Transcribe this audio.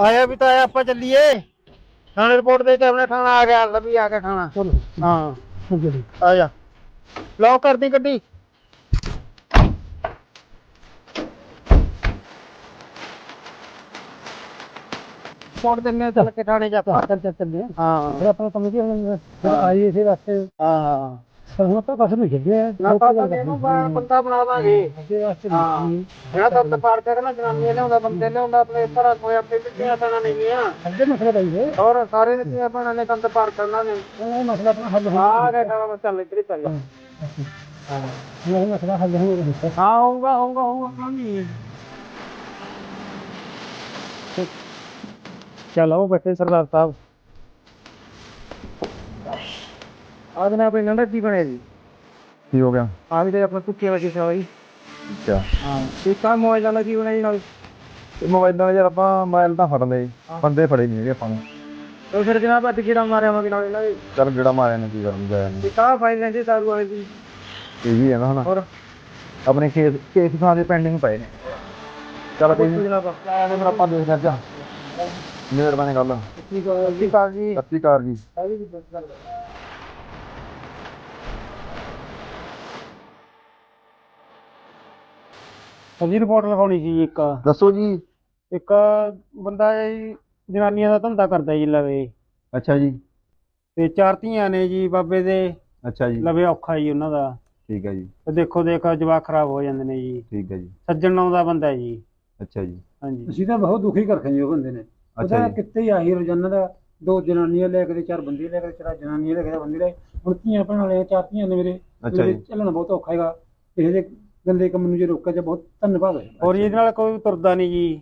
ਆਇਆ ਵੀ ਤਾਂ ਆਇਆ ਆਪਾਂ ਚੱਲੀਏ। ਥਾਣੇ ਰਿਪੋਰਟ ਦੇ ਕੇ ਆਪਣੇ ਥਾਣਾ ਆ ਗਿਆ ਲੱਭੀ ਆ ਕੇ ਥਾਣਾ। ਚਲੋ। ਹਾਂ। ਚਲੋ ਆ ਜਾ। ਲੌਕ ਕਰਦੀ ਗੱਡੀ। ਛੋੜ ਦਿੰਨੇ ਆ, ਚੱਲ ਕੇ ਥਾਣੇ ਜਾ ਆਪਾਂ। ਚੱਲ ਚੱਲ ਚੱਲਦੇ ਆ। ਹਾਂ ਫਿਰ ਆਪਾਂ ਕੰਮ ਕੀ ਹੋਣਾ ਫਿਰ ਆਈ ਇਸੇ ਵਾਸਤੇ ਹਾਂ। ਪਰ ਹੁਣ ਆਪਾਂ ਕਸਮ ਨਹੀਂ ਖੇਡਿਆ ਨਾ ਤਾਂ ਇਹਨੂੰ ਬਾ- ਬੰਦਾ ਬਣਾ ਦਾਂਗੇ। ਵਾਸਤੇ ਹਾਂ। ਨਹੀਂ ਜਿਹੜਾ ਦੰਦ ਪਾੜ ਕੇ ਨਾ ਜਨਾਨੀ ਲਿਆਉਂਦਾ ਬੰਦੇ ਲਿਆਉਂਦਾ ਆਪਣੇ ਘਰਾਂ ਕੋਈ ਆਪੇ ਬਿੱਟੀਆਂ ਤਾਂ ਨਹੀਂ ਆ ਅੱਗੇ ਮਸਲਾ ਪਈ ਹੈ। ਔਰ ਸਾਰੇ ਨੇ ਕੀ ਬਣਾ ਨੇ ਦੰਦ ਪਾੜ ਕਰਨਾ ਨੇ। ਇਹ ਮਸਲਾ ਆਪਣਾ ਹੱਲ ਹੋ ਆ ਗਿਆ ਕੰਮ ਚੱਲ ਇੱਧਰ ਹੀ ਚੱਲ। ਹਾਂ ਇਹ ਮਸਲਾ ਹੱਲ ਹੋ ਗਿਆ ਹਾਂ ਆਊਗਾ ਆਊਗਾ ਆਊਗਾ ਨਹੀਂ। ਚਲੋ ਬੈਠੇ ਸਰਦਾਰ ਸਾਹਿਬ। ਆਹ ਦਿਨ ਆਪਣੇ ਨੰਦਾ ਕੀ ਬਣਿਆ ਜੀ। ਕੀ ਹੋ ਗਿਆ? ਆ ਵੀ ਤੇ ਆਪਣਾ ਕੁੱਕੇ ਵਜੇ ਸਵਾਈ ਅੱਛਾ। ਹਾਂ ਇਹ ਕੰਮ ਮੋਬਾਈਲ ਨਾਲ ਕੀ ਬਣਾਈ ਨਾਲ? ਮੋਬਾਈਲ ਨਾਲ ਯਾਰ ਆਪਾਂ ਮੋਬਾਈਲ ਤਾਂ ਫੜਨ ਦੇ ਬੰਦੇ ਫੜੇ ਨਹੀਂ ਹੈਗੇ ਆਪਾਂ ਨੂੰ। ਫਿਰ ਜਨਾਬ ਅੱਜ ਕਿਹੜਾ ਮਾਰਿਆ ਵਾ ਕਿਹੜਾ ਇਹਨਾਂ ਦੇ? ਚੱਲ ਜਿਹੜਾ ਮਾਰਿਆ ਨੇ ਕੀ ਕਰਨ ਜਾਇਆ ਇਹ ਕਾ ਫਾਈਲ ਲੈਂਦੇ ਦਾਰੂ ਵਾਲੇ ਦੀ। ਇਹ ਵੀ ਹੈ ਨਾ ਹੁਣ। ਹੋਰ? ਆਪਣੇ ਕੇਸ ਕੇਸ ਥਾਂ ਦੇ ਪੈਂਡਿੰਗ ਪਏ ਨੇ। ਚੱਲ ਕੋਈ ਨਹੀਂ ਜਨਾਬ ਫਿਰ ਆਪਾਂ। ਦੇਖਦੇ ਹਾਂ ਜਾ ਮਿਹਰਬਾਨੀ ਗੱਲ। ਹੈ ਆ ਜੀ। ਸਤਿ ਸ਼੍ਰੀ ਅਕਾਲ ਜੀ। ਆ ਵੀ ਬਸ ਗੱਲ। ਸਬਜ਼ੀ ਰਿਪੋਰਟ ਲਿਖਾਉਣੀ ਸੀ ਜੀ ਇੱਕ। ਦੱਸੋ ਜੀ। ਇੱਕ ਬੰਦਾ ਜੀ ਜਨਾਨੀਆਂ ਦਾ ਧੰਦਾ ਕਰਦਾ ਜੀ ਲਵੇ। ਅੱਛਾ ਜੀ। ਤੇ ਚਾਰ ਧੀਆਂ ਨੇ ਜੀ ਬਾਬੇ ਦੇ। ਅੱਛਾ ਜੀ। ਲਵੇ ਔਖਾ ਜੀ ਉਹਨਾਂ ਦਾ। ਠੀਕ ਹੈ ਜੀ। ਤੇ ਦੇਖੋ ਦੇਖ ਜਵਾਕ ਖਰਾਬ ਹੋ ਜਾਂਦੇ ਨੇ ਜੀ। ਠੀਕ ਹੈ ਜੀ। ਸੱਜਣ ਨਾਮ ਦਾ ਬੰਦਾ ਹੈ ਜੀ। ਅੱਛਾ ਜੀ। ਹਾਂਜੀ। ਅਸੀਂ ਤਾਂ ਬਹੁਤ ਦੁਖੀ ਕਰ ਖੰਜੇ ਉਹ ਬੰਦੇ ਨੇ। ਅੱਛਾ ਉਹਦਾ ਜੀ। ਕਿੱਥੇ ਹੀ ਆਹੀ ਰੋਜ਼ਾਨਾ ਦਾ ਦੋ ਜਨਾਨੀਆਂ ਲੈ ਕੇ ਤੇ ਚਾਰ ਬੰਦੇ ਲੈ ਕੇ ਤੇ ਚਾਰ ਜਨਾਨੀਆਂ ਲੈ ਕੇ ਤੇ ਬੰਦੇ ਲੈ। ਹੁਣ ਧੀਆਂ ਭੈਣਾਂ ਵਾਲੇ ਚਾਰ ਧੀਆਂ ਨੇ ਮੇਰੇ। ਅੱਛਾ ਜੀ। ਚੱਲਣਾ ਬਹੁਤ ਔਖਾ ਹੈਗਾ। ਜੇ ਗੰਦੇ ਕੰਮ ਨੂੰ ਜੇ ਰੋਕਿਆ ਜਾ ਬਹੁਤ ਧੰਨਵਾਦ ਹੈ। ਹੋਰ ਜੀ ਇਹਦੇ ਨਾਲ ਕੋਈ ਤੁਰਦਾ ਨਹੀਂ ਜੀ।